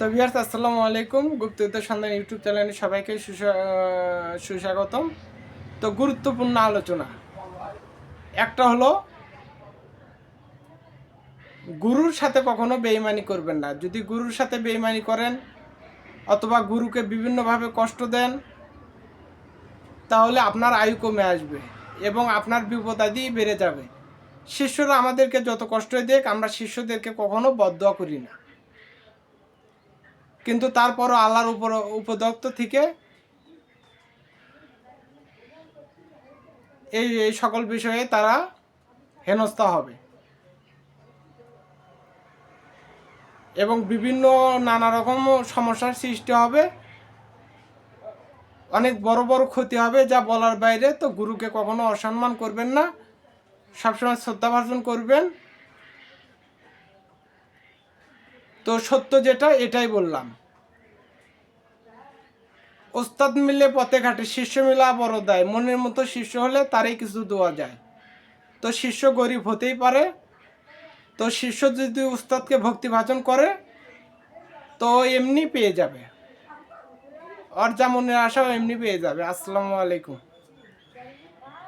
তো ভিয়ার্স আসসালামু আলাইকুম। গুপ্তবিদ্যা সন্ধান ইউটিউব চ্যানেলে সবাইকে সুস্বা- সুস্বাগতম। তো গুরুত্বপূর্ণ আলোচনা। একটা হলো, গুরুর সাথে কখনো বেইমানি করবেন না। যদি গুরুর সাথে বেইমানি করেন, অথবা গুরুকে বিভিন্নভাবে কষ্ট দেন, তাহলে আপনার আয়ু কমে আসবে এবং আপনার বিপদাদি বেড়ে যাবে। শিষ্যরা আমাদেরকে যত কষ্ট দেখ, আমরা শিষ্যদেরকে কখনো বদয়া করি না। কিন্তু তারপরও আল্লাহর উপর উপদত্ত থেকে এই এই সকল বিষয়ে তারা হেনস্থা হবে। এবং বিভিন্ন নানা রকম সমস্যার সৃষ্টি হবে। অনেক বড় বড় ক্ষতি হবে, যা বলার বাইরে তো গুরুকে কখনো অসম্মান করবেন না। সবসময় শ্রদ্ধাভাষণ করবেন। তো সত্য যেটা, এটাই বললাম। ওস্তাদ মিলে পথে ঘাটে শিষ্য মিলা বড় দেয়। মনের মতো শিষ্য হলে তারই কিছু দেওয়া যায়। তো শিষ্য গরিব হতেই পারে। তো শিষ্য যদি উস্তাদকে ভক্তি ভাজন করে, তো এমনি পেয়ে যাবে। আর যা মনের আশা এমনি পেয়ে যাবে। আসসালামু আলাইকুম।